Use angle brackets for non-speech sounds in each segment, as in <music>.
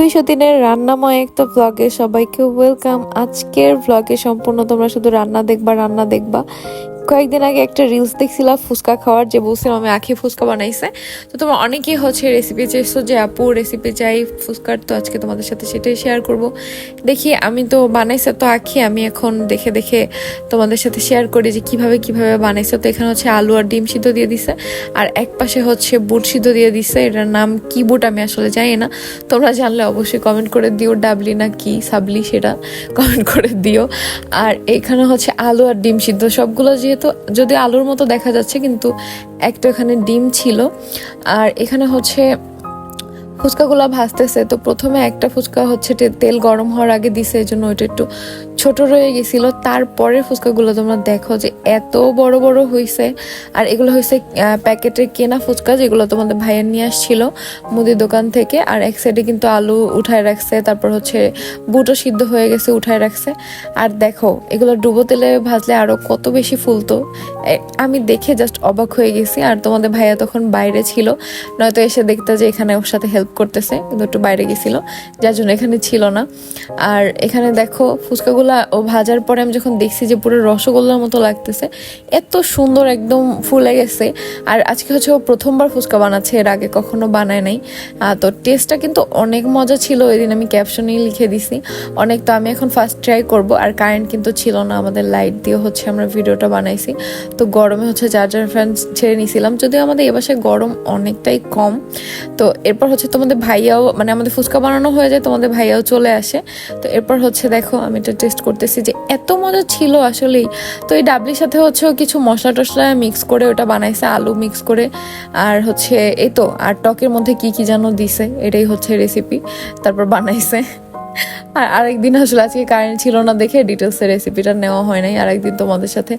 দুইশো দিনের রান্নাময় একটা ব্লগে সবাইকে ওয়েলকাম আজকের ব্লগে সম্পূর্ণ তোমরা শুধু রান্না দেখবা রান্না দেখবা। কয়েকদিন আগে একটা রিলস দেখছিলাম ফুচকা খাওয়ার, যে বলছিলাম আমি আখি ফুচকা বানাইছে। তো তোমরা অনেকেই হচ্ছে রেসিপি চেয়েছো যে, আপু রেসিপি চাই ফুচকার, তো আজকে তোমাদের সাথে সেটাই শেয়ার করব। দেখি, আমি তো বানাইছে তো আখি, আমি এখন দেখে দেখে তোমাদের সাথে শেয়ার করি যে কীভাবে কীভাবে বানাইছে। তো এখানে হচ্ছে আলু আর ডিম সিদ্ধ দিয়ে দিছে, আর এক পাশে হচ্ছে বুট সিদ্ধ দিয়ে দিছে। এটার নাম কি বুট আমি আসলে জানি না। তোমরা জানলে অবশ্যই কমেন্ট করে দিও, ডাবলি না কি সাবলি সেটা কমেন্ট করে দিও। আর এখানে হচ্ছে আলু আর ডিম সিদ্ধ, সবগুলো যেহেতু যদি আলুর মতো দেখা যাচ্ছে, কিন্তু একটা এখানে ডিম ছিল। আর এখানে হচ্ছে ফুচকাগুলো ভাজতেছে, তো প্রথমে একটা ফুচকা হচ্ছে তে- তেল গরম হওয়ার আগে দিছে, এই জন্য ওইটা একটু ছোট রয়ে গেছিল তারপরে ফুচকাগুলো তোমরা দেখো যে এত বড় বড় হয়েছে আর এগুলো হয়েছে প্যাকেটের কেনা ফুচকা যেগুলো তোমাদের ভাইয়ের নিয়ে আসছিল মুদির দোকান থেকে। আর এক সাইডে কিন্তু আলু উঠায় রাখছে, তারপর হচ্ছে বুটো সিদ্ধ হয়ে গেছে, উঠায় রাখছে। আর দেখো, এগুলো ডুবো তেলে ভাজলে আরও কত বেশি ফুলতো। আমি দেখে জাস্ট অবাক হয়ে গেছি। আর তোমাদের ভাইয়া তখন বাইরে ছিল, নয়তো এসে দেখতে যে এখানে ওর সাথে হেল্প করতেছে, কিন্তু একটু বাইরে গেছিল, যার জন্য এখানে ছিল না। আর এখানে দেখো, ফুচকাগুলা ও ভাজার পরে আমি যখন দেখছি যে পুরো রসগোল্লার মতো লাগতেছে, এত সুন্দর একদম ফুলে গেছে। আর আজকে হচ্ছে ও প্রথমবার ফুচকা বানাচ্ছে, এর আগে কখনো বানায় নাই। তো টেস্টটা কিন্তু অনেক মজা ছিল ওই দিন আমি ক্যাপশনেই লিখে দিছি। অনেক তো আমি এখন ফার্স্ট ট্রাই করব, আর কারেন্ট কিন্তু ছিল না, আমাদের লাইট দিয়ে হচ্ছে আমরা ভিডিওটা বানাইছি। তো গরমে হচ্ছে চার্জার ফ্যান ছেড়ে নিয়েছিলাম যদিও আমাদের এ বাসায় গরম অনেকটাই কম। তো এরপর হচ্ছে তোমাদের ভাইয়াও মানে আমাদের ফুচকা বানানো হয়ে যায়, তোমাদের ভাইয়াও চলে আসে। তো এরপর হচ্ছে দেখো, আমি এটা টেস্ট করতেছি যে এত মজা ছিল আসলেই। তো এই ডাবলির সাথে হচ্ছে কিছু মশলা টশলা মিক্স করে ওটা বানাইছে, আলু মিক্স করে। আর হচ্ছে এই তো, আর টকের মধ্যে কি কি যেন দিছে, এটাই হচ্ছে রেসিপি তারপর বানাইছে। আর আরেকদিন আসলে আজকে কারেন্ট ছিল না দেখে ডিটেলসে রেসিপিটা নেওয়া হয় নাই। আরেকদিন তোমাদের সাথে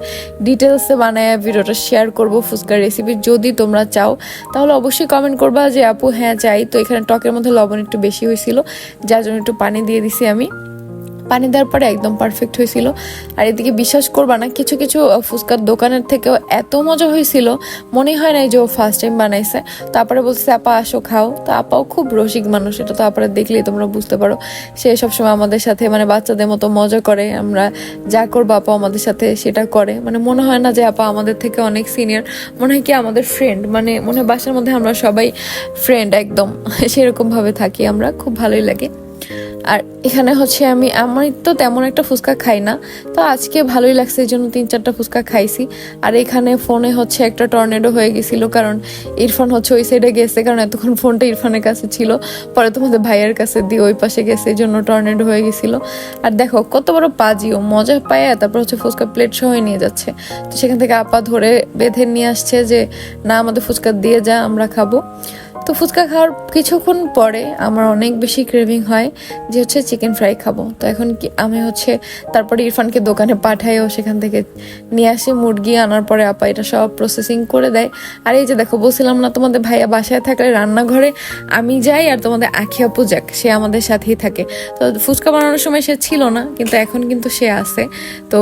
ডিটেলসে বানায় ভিডিওটা শেয়ার করব ফুচকার রেসিপি যদি তোমরা চাও, তাহলে অবশ্যই কমেন্ট করবা যে আপু হ্যাঁ চাই তো এখানে টকের মধ্যে লবণ একটু বেশি হয়েছিল, যার জন্য একটু পানি দিয়ে দিছি আমি। পানি দেওয়ার পরে একদম পারফেক্ট হয়েছিল। আর এদিকে বিশ্বাস করবা না, কিছু কিছু ফুচকার দোকানের থেকেও এত মজা হয়েছিল, মনে হয় নাই যে ও ফার্স্ট টাইম বানাইছে। তারপরে বলছে, আপা, আসো, খাও। তো আপাও খুব রসিক মানুষ, এটা তো আপনারা দেখলেই তোমরা বুঝতে পারো। সে সবসময় আমাদের সাথে মানে বাচ্চাদের মতো মজা করে, আমরা যা করব আপা আমাদের সাথে সেটা করে। মানে মনে হয় না যে আপা আমাদের থেকে অনেক সিনিয়র মনে হয় কি আমাদের ফ্রেন্ড মানে মনে হয় বাসার মধ্যে আমরা সবাই ফ্রেন্ড একদম। <laughs> সেরকমভাবে থাকি আমরা, খুব ভালোই লাগে। আর এখানে হচ্ছে আমি আমি তো তেমন একটা ফুচকা খাই না, তো আজকে ভালোই লাগছে, এই জন্য তিন চারটা ফুচকা খাইছি। আর এখানে ফোনে হচ্ছে একটা টর্নেডো হয়ে গেছিল, কারণ ইরফান হচ্ছে ওই সাইডে গেছে, কারণ এতক্ষণ ফোনটা ইরফানের কাছে ছিল, পরে তোমাদের ভাইয়ের কাছে দিয়ে ওই পাশে গেছে, এই জন্য টর্নেডো হয়ে গেছিল। আর দেখো, কত বড় পাজিও, মজা পায়, তারপর হচ্ছে ফুচকা প্লেট সহ নিয়ে যাচ্ছে। তো সেখান থেকে আপা ধরে বেঁধে নিয়ে আসছে যে, না, আমাদের ফুচকা দিয়ে যা, আমরা খাব। তো ফুচকা খাওয়ার কিছুক্ষণ পরে আমার অনেক বেশি ক্রেভিং হয় যে হচ্ছে চিকেন ফ্রাই খাব। তো এখন কি আমি হচ্ছে তারপরে ইরফানকে দোকানে পাঠাইও, সেখান থেকে নিয়ে আসি, মুরগি আনার পরে আপা এটা সব প্রসেসিং করে দেয়। আর এই যে দেখো, বলছিলাম না তোমাদের ভাইয়া বাসায় থাকলে রান্নাঘরে আমি যাই আর তোমাদের আখি আপু যাক, সে আমাদের সাথেই থাকে। তো ফুচকা বানানোর সময় সে ছিল না, কিন্তু এখন কিন্তু সে আছে। তো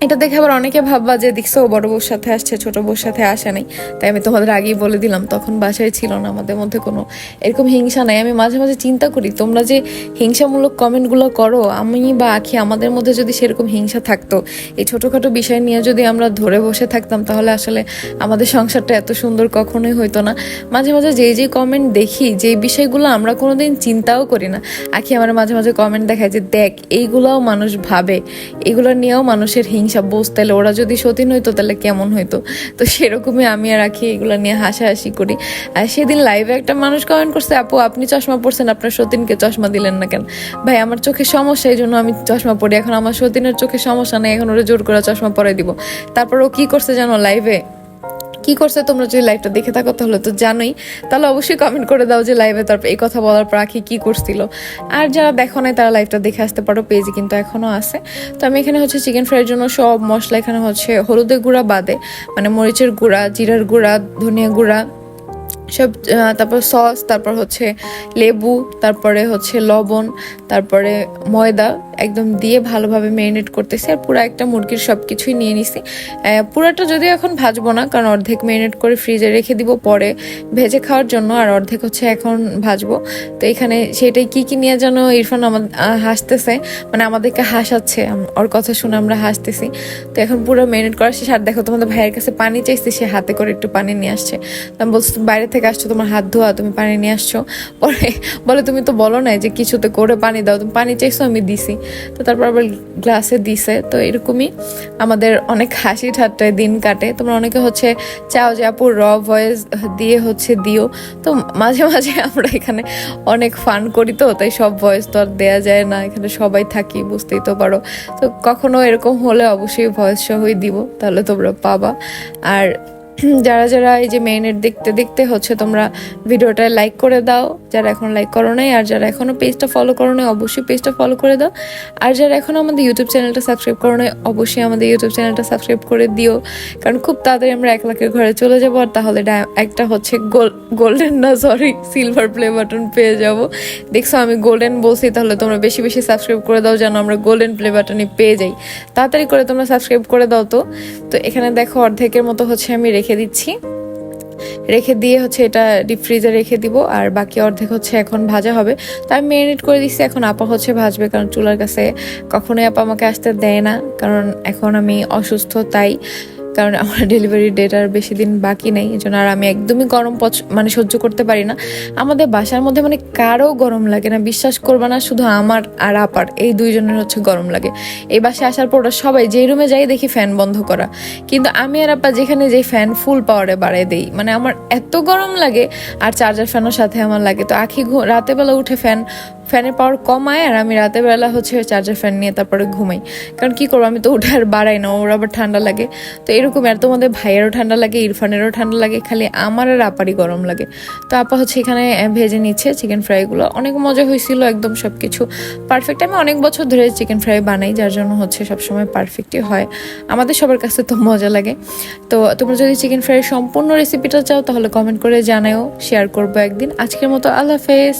এটা দেখে আবার অনেকে ভাববা যে দেখছ বড় বউর সাথে আসছে, ছোট বউর সাথে আসে নাই। তাই আমি তোমাদের আগেই বলে দিলাম, তখন বাসায় ছিল না, আমাদের মধ্যে কোনো এরকম হিংসা নাই। আমি মাঝে মাঝে চিন্তা করি, তোমরা যে হিংসামূলক কমেন্টগুলো করো, আমি বা আখি, আমাদের মধ্যে যদি সেরকম হিংসা থাকতো, এই ছোটোখাটো বিষয় নিয়ে যদি আমরা ধরে বসে থাকতাম, তাহলে আসলে আমাদের সংসারটা এত সুন্দর কখনোই হইতো না। মাঝে মাঝে যেই যেই কমেন্ট দেখি, যেই বিষয়গুলো আমরা কোনোদিন চিন্তাও করি না। আখি আমার মাঝে মাঝে কমেন্ট দেখায় যে, দেখ, এইগুলোও মানুষ ভাবে, এগুলো নিয়েও মানুষের হিংসা বোঝ তাহলে ওরা যদি সতীন হইতো তাহলে কেমন হইতো? তো সেরকমই আমি আর রাখি এগুলো নিয়ে হাসাহাসি করি। আর সেদিন লাইভে একটা মানুষ কমেন্ট করছে, আপু, আপনি চশমা পরছেন, আপনার সতীনকে চশমা দিলেন না কেন? ভাই, আমার চোখে সমস্যা, এই জন্য আমি চশমা পড়ি এখন আমার সতীনের চোখে সমস্যা নেই, এখন ওরা জোর করে চশমা পরে দিব। তারপর ও কি করছে জানো লাইভে কি করছে তোমরা যদি লাইভটা দেখে থাকো তাহলে তো জানোই। তাহলে অবশ্যই কমেন্ট করে দাও যে লাইভে তারপর এই কথা বলার পর আখি কি করছিল। আর যারা দেখো নাই, তারা লাইভটা দেখে আসতে পারো পেজে কিন্তু এখনও আছে। তো আমি এখানে হচ্ছে চিকেন ফ্রাইয়ের জন্য সব মশলা এখানে হচ্ছে হলুদের গুঁড়া বাদে মানে মরিচের গুঁড়া, জিরার গুঁড়া, ধনিয়া গুঁড়া, সব তারপর সস তারপর হচ্ছে লেবু, তারপরে হচ্ছে লবণ, তারপরে ময়দা একদম দিয়ে ভালোভাবে ম্যারিনেট করতেছি আর পুরো একটা মুরগির সব কিছুই নিয়ে নিছি। পুরাটা যদিও এখন ভাজবো না, কারণ অর্ধেক ম্যারিনেট করে ফ্রিজে রেখে দিব পরে ভেজে খাওয়ার জন্য, আর অর্ধেক হচ্ছে এখন ভাজবো। তো এখানে সেটাই কি কি নিয়ে যেন ইরফান আমাদের হাসতেছে মানে আমাদেরকে হাসাচ্ছে ওর কথা শুনে আমরা হাসতেছি। তো এখন পুরো ম্যারিনেট করা শেষ। আর দেখো, তোমাদের ভাইয়ের কাছে পানি চাইছি, সে হাতে করে একটু পানি নিয়ে আসছে। আমি বলছি, বাইরে থেকে আসছো, তোমার হাত ধোয়া, তুমি পানি নিয়ে আসছো। পরে বলে, তুমি তো বলো না যে কিছুতে করে পানি দাও, তুমি পানি চাইছো, আমি দিছি। তো তারপর আবার গ্লাসে দিছে, তো এরকমই আমাদের অনেক হাসি ঠাট্টায় দিন কাটে। তোমরা অনেকে হচ্ছে চাও যে, আপু র ভয়েস দিয়ে হচ্ছে দিও। তো মাঝে মাঝে আমরা এখানে অনেক ফান করি তো, তাই সব ভয়েস তো আর দেয়া যায় না, এখানে সবাই থাকি, বুঝতেই তো পারো। তো কখনো এরকম হলে অবশ্যই ভয়েস সহই দিব, তাহলে তোমরা পাবা। আর <clears throat> যারা যারা এই যে মেইনের দেখতে দেখতে হচ্ছে, তোমরা ভিডিওটা লাইক করে দাও। যারা এখন লাইক করো নাই, আর যারা এখনও পেজটা ফলো করো নাই, অবশ্যই পেজটা ফলো করে দাও। আর যারা এখনও আমাদের ইউটিউব চ্যানেলটা সাবস্ক্রাইব করো নাই, অবশ্যই আমাদের ইউটিউব চ্যানেলটা সাবস্ক্রাইব করে দিও। কারণ খুব তাড়াতাড়ি আমরা এক লাখের ঘরে চলে যাব, আর তাহলে একটা হচ্ছে গোল গোল্ডেন না সরি সিলভার প্লে বাটন পেয়ে যাব। দেখছ, আমি গোল্ডেন বলছি, তাহলে তোমরা বেশি বেশি সাবস্ক্রাইব করে দাও, যেন আমরা গোল্ডেন প্লে বাটনে পেয়ে যাই। তাড়াতাড়ি করে তোমরা সাবস্ক্রাইব করে দাও তো। তো এখানে দেখো, অর্ধেকের মতো হচ্ছে আমি রেখে দিচ্ছি। রেখে দিয়ে হচ্ছে এটা ডিপ ফ্রিজে রেখে দিব, আর বাকি অর্ধেক হচ্ছে এখন ভাজা হবে। তো আমি ম্যারিনেট করে দিচ্ছি এখন আপা হচ্ছে ভাজবে, কারণ চুলার কাছে কখনোই আপা আমাকে আসতে দেয় না, কারণ এখন আমি অসুস্থ, তাই কারণ আমার <laughs> ডেলিভারি ডেট আর বেশি দিন বাকি নেই, এই জন্য আর আমি একদমই গরম পছ- মানে সহ্য করতে পারি না। আমাদের বাসার মধ্যে মানে কারও গরম লাগে না, বিশ্বাস করবা না, শুধু আমার আর আপার, এই দুইজনের হচ্ছে গরম লাগে। এই বাসায় আসার পর ওরা সবাই যেই রুমে যাই দেখি ফ্যান বন্ধ করা। কিন্তু আমি আর আপা যেখানে যে ফ্যান ফুল পাওয়ারে বাড়াই দেই মানে আমার এত গরম লাগে, আর চার্জার ফ্যানও সাথে আমার লাগে। তো আখি ঘু- রাতের বেলা উঠে ফ্যান ফ্যানের পাওয়ার কমায় আর আমি রাতের বেলা হচ্ছে চার্জার ফ্যান নিয়ে তারপরে ঘুমাই। কারণ কি করব? আমি তো উঠে আর বাড়াই না, ওর আবার ঠান্ডা লাগে। তো এরকম আর তোমাদের ভাইয়েরও ঠান্ডা লাগে, ইরফানেরও ঠান্ডা লাগে, খালি আমার আর আপারই গরম লাগে। তো আপা হচ্ছে এখানে ভেজে নিচ্ছে চিকেন ফ্রাইগুলো অনেক মজা হয়েছিল একদম সব কিছু পারফেক্ট আমি অনেক বছর ধরে চিকেন ফ্রাই বানাই, যার জন্য হচ্ছে সবসময় পারফেক্টই হয়। আমাদের সবার কাছে তো মজা লাগে। তো তোমরা যদি চিকেন ফ্রাইয়ের সম্পূর্ণ রেসিপিটা চাও, তাহলে কমেন্ট করে জানাও শেয়ার করব একদিন। আজকের মতো আল্লাহ হাফেজ।